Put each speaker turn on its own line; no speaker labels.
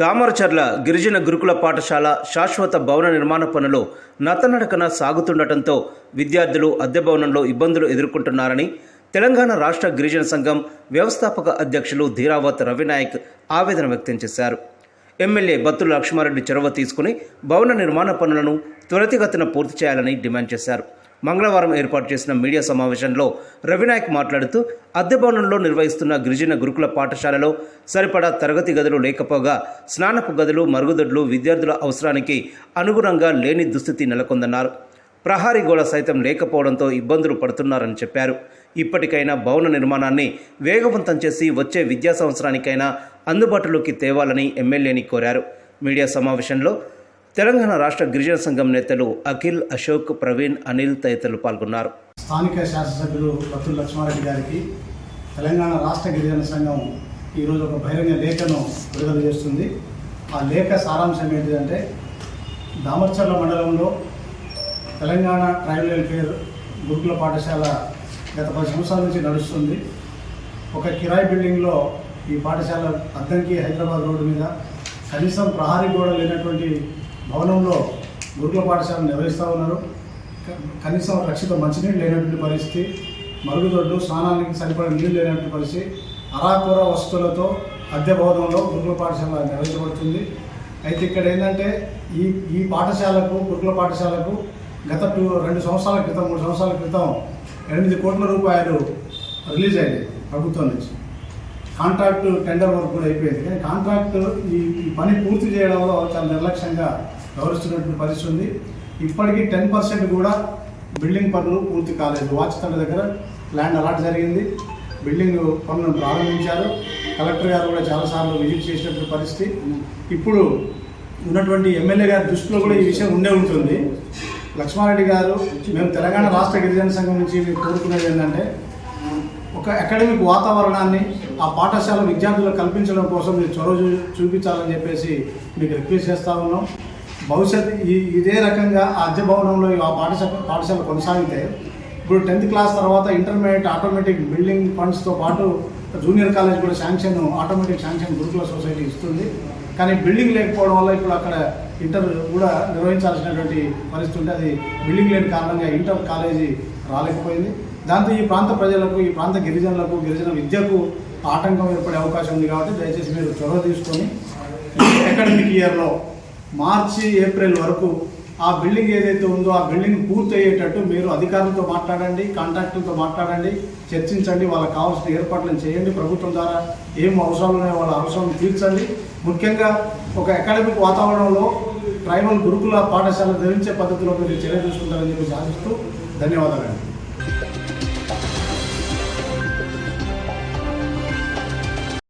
దామరచర్ల గిరిజన గురుకుల పాఠశాల శాశ్వత భవన నిర్మాణ పనులు నత్తనడకన సాగుతుండటంతో విద్యార్థులు అద్దె భవనంలో ఇబ్బందులు ఎదుర్కొంటున్నారని తెలంగాణ రాష్ట్ర గిరిజన సంఘం వ్యవస్థాపక అధ్యక్షులు ధీరావత్ రవినాయక్ ఆవేదన వ్యక్తం చేశారు. ఎమ్మెల్యే బత్తుల లక్ష్మారెడ్డి చొరవ తీసుకుని భవన నిర్మాణ పనులను త్వరితగతిన పూర్తి చేయాలని డిమాండ్ చేశారు. మంగళవారం ఏర్పాటు చేసిన మీడియా సమావేశంలో రవినాయక్ మాట్లాడుతూ అద్దె భవనంలో నిర్వహిస్తున్న గిరిజన గురుకుల పాఠశాలలో సరిపడా తరగతి గదులు లేకపోగా స్నానపు గదులు మరుగుదొడ్లు విద్యార్థుల అవసరానికి అనుగుణంగా లేని దుస్థితి నెలకొందన్నారు. ప్రహారీ గోడ సైతం లేకపోవడంతో ఇబ్బందులు పడుతున్నారని చెప్పారు. ఇప్పటికైనా భవన నిర్మాణాన్ని వేగవంతం చేసి వచ్చే విద్యా సంవత్సరానికైనా అందుబాటులోకి తేవాలని ఎమ్మెల్యేని కోరారు. మీడియా సమావేశంలో తెలంగాణ రాష్ట్ర గిరిజన సంఘం నేతలు అఖిల్ అశోక్ ప్రవీణ్ అనిల్ తదితరులు పాల్గొన్నారు.
స్థానిక శాసనసభ్యులు బత్తుల లక్ష్మారెడ్డి గారికి తెలంగాణ రాష్ట్ర గిరిజన సంఘం ఈరోజు ఒక బహిరంగ లేఖను విడుదల చేస్తుంది. ఆ లేఖ సారాంశం ఏంటిదంటే దామర్చర్ల మండలంలో తెలంగాణ ట్రైబల్ వెల్ఫేర్ గురుకుల పాఠశాల గత పది సంవత్సరాల నుంచి నడుస్తుంది. ఒక కిరాయి బిల్డింగ్లో ఈ పాఠశాల అద్దంకి హైదరాబాద్ రోడ్డు మీద కనీసం ప్రహారీ గోడ లేనటువంటి భవనంలో గురుకుల పాఠశాలను నిర్వహిస్తూ ఉన్నారు. కనీసం రక్షిత మంచినీళ్ళు లేనటువంటి పరిస్థితి మరుగుదొడ్డు స్నానానికి సరిపడే నీళ్ళు లేనటువంటి పరిస్థితి అరాకూర వస్తువులతో అద్దె భవనంలో గురుకుల పాఠశాల నిర్వహించబడుతుంది. అయితే ఇక్కడ ఏంటంటే ఈ ఈ పాఠశాలకు గురుకుల పాఠశాలకు గత టూ రెండు సంవత్సరాల క్రితం మూడు సంవత్సరాల క్రితం ఎనిమిది కోట్ల రూపాయలు రిలీజ్ అయ్యాయి ప్రభుత్వం నుంచి. కాంట్రాక్ట్ టెండర్ వర్క్ కూడా అయిపోయింది. కానీ కాంట్రాక్ట్ ఈ ఈ పని పూర్తి చేయడంలో చాలా నిర్లక్ష్యంగా వ్యవహరిస్తున్నటువంటి పరిస్థితి ఉంది. ఇప్పటికీ టెన్ పర్సెంట్ కూడా బిల్డింగ్ పనులు పూర్తి కాలేదు. వాచ్తండ దగ్గర ల్యాండ్ అలాట్ జరిగింది. బిల్డింగ్ పనులను ప్రారంభించారు. కలెక్టర్ గారు కూడా చాలాసార్లు విజిట్ చేసినటువంటి పరిస్థితి. ఇప్పుడు ఉన్నటువంటి ఎమ్మెల్యే గారి దృష్టిలో కూడా ఈ విషయం ఉండే ఉంటుంది. లక్ష్మారెడ్డి గారు మేము తెలంగాణ రాష్ట్ర గిరిజన సంఘం నుంచి మేము కోరుకునేది ఏంటంటే ఒక అకాడమిక్ వాతావరణాన్ని ఆ పాఠశాల విద్యార్థులకు కల్పించడం కోసం మీరు చొరవ చూ- చూపించాలని చెప్పేసి మీకు రిక్వెస్ట్ చేస్తా ఉన్నాం. భవిష్యత్ ఈ ఇదే రకంగా ఆ అద్దె భవనంలో ఆ పాఠశాల పాఠశాల కొనసాగితే ఇప్పుడు టెన్త్ క్లాస్ తర్వాత ఇంటర్మీడియట్ ఆటోమేటిక్ బిల్డింగ్ ఫండ్స్తో పాటు జూనియర్ కాలేజ్ కూడా శాంక్షన్ ఆటోమేటిక్ శాంక్షన్ గురుకుల సొసైటీ ఇస్తుంది. కానీ బిల్డింగ్ లేకపోవడం వల్ల ఇప్పుడు అక్కడ ఇంటర్ కూడా నిర్వహించాల్సినటువంటి పరిస్థితి ఉంటే అది బిల్డింగ్ లేని కారణంగా ఇంటర్ కాలేజీ రాలేకపోయింది. దాంతో ఈ ప్రాంత ప్రజలకు ఈ ప్రాంత గిరిజనులకు గిరిజన విద్యకు ఆటంకం ఏర్పడే అవకాశం ఉంది కాబట్టి దయచేసి మీరు చొరవ తీసుకొని అకాడమిక్ ఇయర్లో మార్చి ఏప్రిల్ వరకు ఆ బిల్డింగ్ ఏదైతే ఉందో ఆ బిల్డింగ్ పూర్తయ్యేటట్టు మీరు అధికారులతో మాట్లాడండి కాంట్రాక్టులతో మాట్లాడండి చర్చించండి వాళ్ళకి కావాల్సిన ఏర్పాట్లను చేయండి. ప్రభుత్వం ద్వారా ఏం అవసరాలు ఉన్నాయో వాళ్ళ అవసరం తీర్చండి. ముఖ్యంగా ఒక అకాడమిక్ వాతావరణంలో ట్రైబల్ గురుకుల పాఠశాల ధరించే పద్ధతిలో మీరు చర్య తీసుకుంటారని చెప్పి ఆశిస్తూ ధన్యవాదాలండి.